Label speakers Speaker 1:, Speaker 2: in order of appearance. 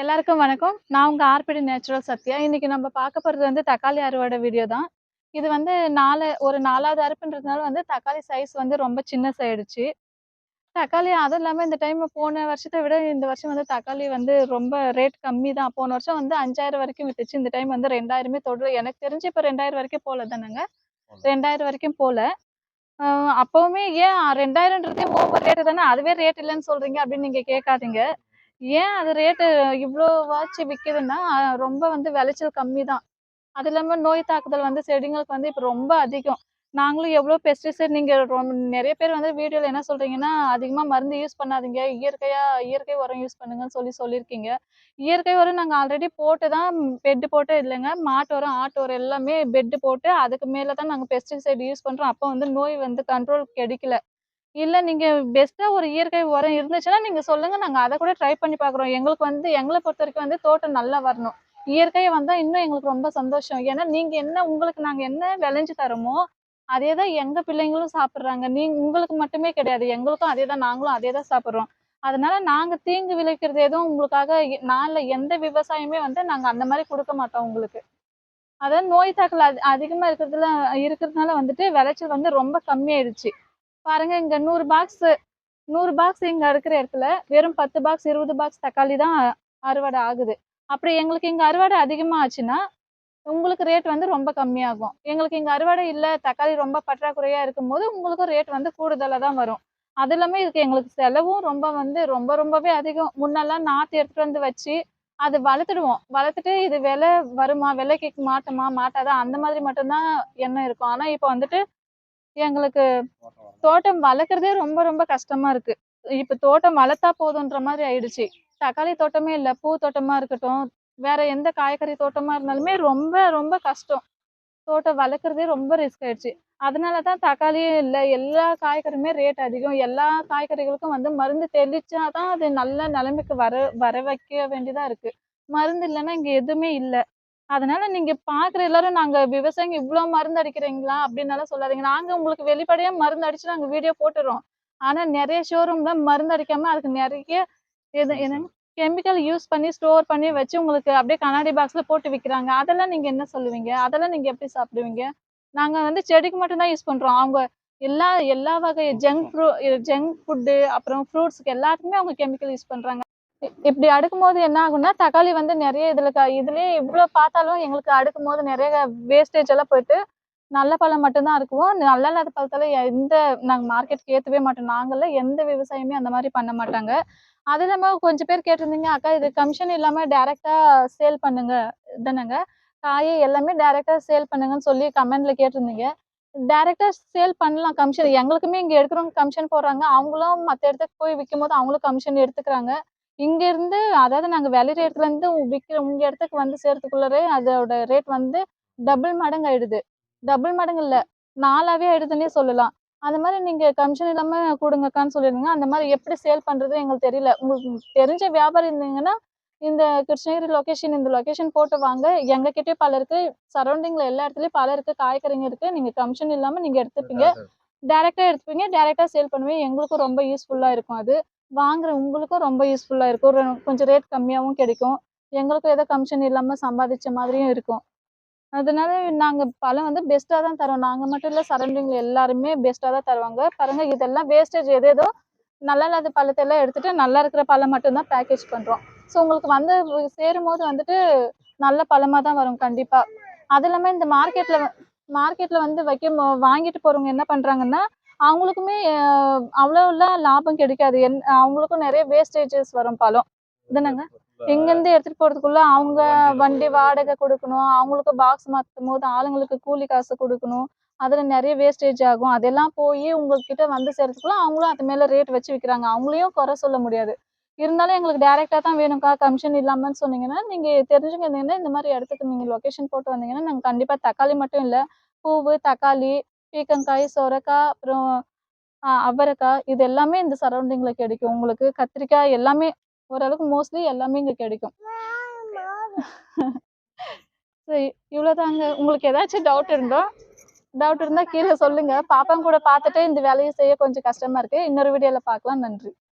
Speaker 1: எல்லாருக்கும் வணக்கம். நான் உங்க ஆர்பிடி நேச்சுரல் சத்யா. இன்னைக்கு நம்ம பார்க்க போறது வந்து தக்காளி அறுவடை வீடியோ தான். இது வந்து நாலு ஒரு நாலாவது அறுப்புன்றதுனால வந்து தக்காளி சைஸ் வந்து ரொம்ப சின்னசாயிடுச்சு தக்காளி அதுவும் இல்லாமல் இந்த டைம் போன வருஷத்தை விட இந்த வருஷம் வந்து தக்காளி வந்து ரொம்ப ரேட் கம்மி தான். போன வருஷம் வந்து அஞ்சாயிரம் வரைக்கும் வித்துச்சு. இந்த டைம் வந்து ரெண்டாயிரமே தொடு எனக்கு தெரிஞ்சு இப்போ ரெண்டாயிரம் வரைக்கும் போல தானேங்க? ரெண்டாயிரம் வரைக்கும் ஆஹ் அப்பவுமே ஏன் ரெண்டாயிரம்ன்றதே ஓவர் ரேட்டு தானே? அதுவே ரேட் இல்லைன்னு சொல்றீங்க அப்படின்னு நீங்க கேட்காதீங்க. ஏன் அது ரேட்டு இவ்வளோவாச்சு விற்கிதுன்னா ரொம்ப வந்து விளைச்சல் கம்மி தான் அது இல்லாமல் நோய் தாக்குதல் வந்து செடிங்களுக்கு வந்து இப்போ ரொம்ப அதிகம். நாங்களும் எவ்வளோ பெஸ்டிசைட் நீங்கள் ரொம்ப நிறைய பேர் வந்து வீடியோவில் என்ன சொல்கிறீங்கன்னா அதிகமாக மருந்து யூஸ் பண்ணாதீங்க. இயற்கையாக இயற்கை உரம் யூஸ் பண்ணுங்கன்னு சொல்லி சொல்லியிருக்கீங்க. இயற்கை உரம் நாங்கள் ஆல்ரெடி போட்டு தான் பெட்டு போட்டு இல்லைங்க. மாட்டு உரம் ஆட்டு உரம் எல்லாமே பெட்டு போட்டு அதுக்கு மேலே தான் நாங்கள் பெஸ்டிசைட் யூஸ் பண்ணுறோம் அப்போ வந்து நோய் வந்து கண்ட்ரோல் கிடைக்கல. இல்லை நீங்கள் பெஸ்ட்டாக ஒரு இயற்கை உரம் இருந்துச்சுன்னா நீங்கள் சொல்லுங்கள் நாங்கள் அதை கூட ட்ரை பண்ணி பார்க்குறோம். எங்களுக்கு வந்து எங்களை பொறுத்த வரைக்கும் வந்து தோட்டம் நல்லா வரணும். இயற்கையை வந்தால் இன்னும் எங்களுக்கு ரொம்ப சந்தோஷம். ஏன்னா நீங்கள் என்ன உங்களுக்கு நாங்கள் என்ன விளைஞ்சு தரோமோ அதே தான் எங்கள் பிள்ளைங்களும் சாப்பிட்றாங்க. நீ உங்களுக்கு மட்டுமே கிடையாது. எங்களுக்கும் அதே தான் நாங்களும் அதே தான் சாப்பிட்றோம். அதனால நாங்கள் தீங்கு விளைக்கிறது எதுவும் உங்களுக்காக நாளில் எந்த விவசாயமே வந்து நாங்கள் அந்த மாதிரி கொடுக்க மாட்டோம் உங்களுக்கு. அதாவது நோய் தாக்கல் அதிகமாக இருக்கிறதுல இருக்கிறதுனால வந்துட்டு விளைச்சல் வந்து ரொம்ப கம்மியாயிடுச்சு. பாருங்க இங்க நூறு பாக்ஸ் நூறு பாக்ஸ் இங்க இருக்கிற இடத்துல வெறும் பத்து பாக்ஸ் இருபது பாக்ஸ் தக்காளி தான் அறுவடை ஆகுது. அப்படி எங்களுக்கு இங்க அறுவடை அதிகமா ஆச்சுன்னா உங்களுக்கு ரேட் வந்து ரொம்ப கம்மியாகும். எங்களுக்கு இங்க அறுவடை இல்ல தக்காளி ரொம்ப பற்றாக்குறையா இருக்கும்போது உங்களுக்கும் ரேட் வந்து கூடுதலா தான் வரும். அது இல்லாமல் இதுக்கு எங்களுக்கு செலவும் ரொம்ப வந்து ரொம்ப ரொம்பவே அதிகம். முன்னெல்லாம் நாற்று எடுத்துட்டு வந்து வச்சு அது வளர்த்துடுவோம். வளர்த்துட்டு இது விலை வருமா விலை கேட்க மாட்டுமா மாட்டாதா அந்த மாதிரி மட்டும்தான் எண்ணம் இருக்கும். ஆனா இப்போ வந்துட்டு எங்களுக்கு தோட்டம் வளர்க்குறதே ரொம்ப ரொம்ப கஷ்டமா இருக்கு. இப்ப தோட்டம் வளர்த்தா போதுன்ற மாதிரி ஆயிடுச்சு. தக்காளி தோட்டமே இல்லை பூ தோட்டமா இருக்கட்டும் வேற எந்த காய்கறி தோட்டமா இருந்தாலுமே ரொம்ப ரொம்ப கஷ்டம். தோட்டம் வளர்க்குறதே ரொம்ப ரிஸ்க் ஆயிடுச்சு. அதனாலதான் தக்காளியும் இல்லை எல்லா காய்கறியுமே ரேட் அதிகம். எல்லா காய்கறிகளுக்கும் வந்து மருந்து தெளிச்சா தான் அது நல்ல நிலைமைக்கு வர வர வைக்க வேண்டியதாக இருக்குது மருந்து இல்லைன்னா இங்கே எதுவுமே இல்லை. அதனால நீங்க பாக்குற எல்லாரும் நாங்க விவசாயிங்க இவ்வளவு மருந்து அடிக்கிறீங்களா? அப்படின்னாலும் சொல்லாதீங்க. நாங்க உங்களுக்கு வெளிப்படையா மருந்து அடிச்சு நாங்க வீடியோ போட்டுறோம். ஆனா நிறைய ஷோரூம்ல மருந்து அடிக்காம அதுக்கு நிறைய எது என்னங்க கெமிக்கல் யூஸ் பண்ணி ஸ்டோர் பண்ணி வச்சு உங்களுக்கு அப்படியே கண்ணாடி பாக்ஸ்ல போட்டு விக்கிறாங்க. அதெல்லாம் நீங்க என்ன சொல்லுவீங்க? அதெல்லாம் நீங்க எப்படி சாப்பிடுவீங்க? நாங்க வந்து செடிக்கு மட்டும்தான் யூஸ் பண்றோம். அவங்க எல்லா எல்லா வகை ஜங்க் ஃப்ரூ ஜங்க் ஃபுட்டு அப்புறம் ஃப்ரூட்ஸ்க்கு எல்லாத்துக்குமே அவங்க கெமிக்கல் யூஸ் பண்றாங்க. இப்படி இப்படி அடுக்கும்போது என்ன ஆகும்னா தக்காளி வந்து நிறைய இதுல க- இதுலயே இவ்வளவு பார்த்தாலும் எங்களுக்கு அடுக்கும் போது நிறைய வேஸ்டேஜ் எல்லாம் போயிட்டு நல்ல பழம் மட்டும்தான் இருக்குவோம். நல்ல இல்லாத பழத்தால எந்த நாங்க மார்க்கெட்டுக்கு ஏத்தவே மாட்டோம். நாங்கள எந்த விவசாயமே அந்த மாதிரி பண்ண மாட்டாங்க. அது இல்லாம கொஞ்சம் பேர் கேட்டிருந்தீங்க அக்கா இது கமிஷன் இல்லாம டைரக்டா சேல் பண்ணுங்க தானேங்க. காயை எல்லாமே டைரக்டா சேல் பண்ணுங்கன்னு சொல்லி கமெண்ட்ல கேட்டிருந்தீங்க. டைரக்டா சேல் பண்ணலாம் கமிஷன் எங்களுக்குமே இங்க எடுக்கிறவங்க கமிஷன் போடுறாங்க. அவங்களும் மத்த இடத்துக்கு போய் விற்கும் போது அவங்களும் கமிஷன் எடுத்துக்கிறாங்க. இங்க இருந்து அதாவது நாங்க விளையிற இடத்துல இருந்து விற்கிற உங்க இடத்துக்கு வந்து சேர்த்துக்குள்ளரே அதோட ரேட் வந்து டபுள் மடங்கு ஆயிடுது டபுள் மடங்கு இல்ல நாலாவே ஆயிடுதுன்னே சொல்லலாம். அந்த மாதிரி நீங்க கமிஷன் இல்லாம கொடுங்கக்கான்னு சொல்லிருந்தீங்க அந்த மாதிரி எப்படி சேல் பண்றது எங்களுக்கு தெரியல. உங்களுக்கு தெரிஞ்ச வியாபாரம் இருந்தீங்கன்னா இந்த கிருஷ்ணகிரி லொகேஷன் இந்த லொகேஷன் போட்டு வாங்க. எங்க கிட்டே பல இருக்கு. சரௌண்டிங்ல எல்லா இடத்துலயும் பல இருக்கு. காய்கறிங்க இருக்கு. நீங்க கமிஷன் இல்லாம நீங்க எடுத்துப்பீங்க. டைரக்டா எடுத்துப்பீங்க. டைரக்டா சேல் பண்ணுவீங்க. எங்களுக்கும் ரொம்ப யூஸ்ஃபுல்லா இருக்கும் அது. வாங்குற உங்களுக்கும் ரொம்ப யூஸ்ஃபுல்லாக இருக்கும். ஒரு கொஞ்சம் ரேட் கம்மியாகவும் கிடைக்கும். எங்களுக்கும் ஏதோ கமிஷன் இல்லாமல் சம்பாதிச்ச மாதிரியும் இருக்கும். அதனால நாங்கள் பழம் வந்து பெஸ்ட்டாக தான் தரோம். நாங்கள் மட்டும் இல்லை சரௌண்டிங்கில் எல்லாருமே பெஸ்ட்டாக தான் தருவாங்க. பாருங்கள் இதெல்லாம் வேஸ்டேஜ் எது ஏதோ நல்லா இல்லாத பழத்தை எல்லாம் நல்லா இருக்கிற பழம் மட்டும்தான் பேக்கேஜ் பண்ணுறோம் ஸோ உங்களுக்கு வந்து சேரும் போது வந்துட்டு நல்ல பழமாக தான் வரும் கண்டிப்பாக அது இல்லாமல் இந்த மார்க்கெட்டில் மார்க்கெட்டில் வந்து வைக்க வாங்கிட்டு போகிறவங்க என்ன பண்ணுறாங்கன்னா அவங்களுக்குமே அஹ், அவ்வளவுலாம் லாபம் கிடைக்காது. என் அவங்களுக்கும் நிறைய வேஸ்டேஜஸ் வரும் பழம். இதுனாங்க? இங்கேருந்து எடுத்துட்டு போறதுக்குள்ள அவங்க வண்டி வாடகை கொடுக்கணும். அவங்களுக்கு பாக்ஸ் மாற்றும் போது ஆளுங்களுக்கு கூலி காசு கொடுக்கணும். அதுல நிறைய வேஸ்டேஜ் ஆகும். அதெல்லாம் போய் உங்ககிட்ட வந்து சேர்றதுக்குள்ள அவங்களும் அது மேல ரேட் வச்சு விற்கிறாங்க அவங்களையும் குறை சொல்ல முடியாது. இருந்தாலும் எங்களுக்கு டைரக்டா தான் வேணும்க்கா. கமிஷன் இல்லாமன்னு சொன்னீங்கன்னா நீங்க தெரிஞ்சுங்க இருந்தீங்கன்னா இந்த மாதிரி இடத்துக்கு நீங்க லொகேஷன் போட்டு வந்தீங்கன்னா நாங்க கண்டிப்பா தக்காளி மட்டும் இல்ல. பூவு தக்காளி பீக்கங்காய் சொரக்காய் அப்புறம் அவரைக்காய் இது எல்லாமே இந்த சரௌண்டிங்கில் கிடைக்கும். உங்களுக்கு கத்திரிக்காய் எல்லாமே ஓரளவுக்கு மோஸ்ட்லி எல்லாமே இங்கே கிடைக்கும். சரி இவ்வளோதாங்க உங்களுக்கு ஏதாச்சும் டவுட் இருந்தோ டவுட் இருந்தால் கீழே சொல்லுங்கள் பாப்பா கூட பார்த்துட்டு இந்த வேலையை செய்ய கொஞ்சம் கஷ்டமாக இருக்குது இன்னொரு வீடியோவில் பார்க்கலாம். நன்றி.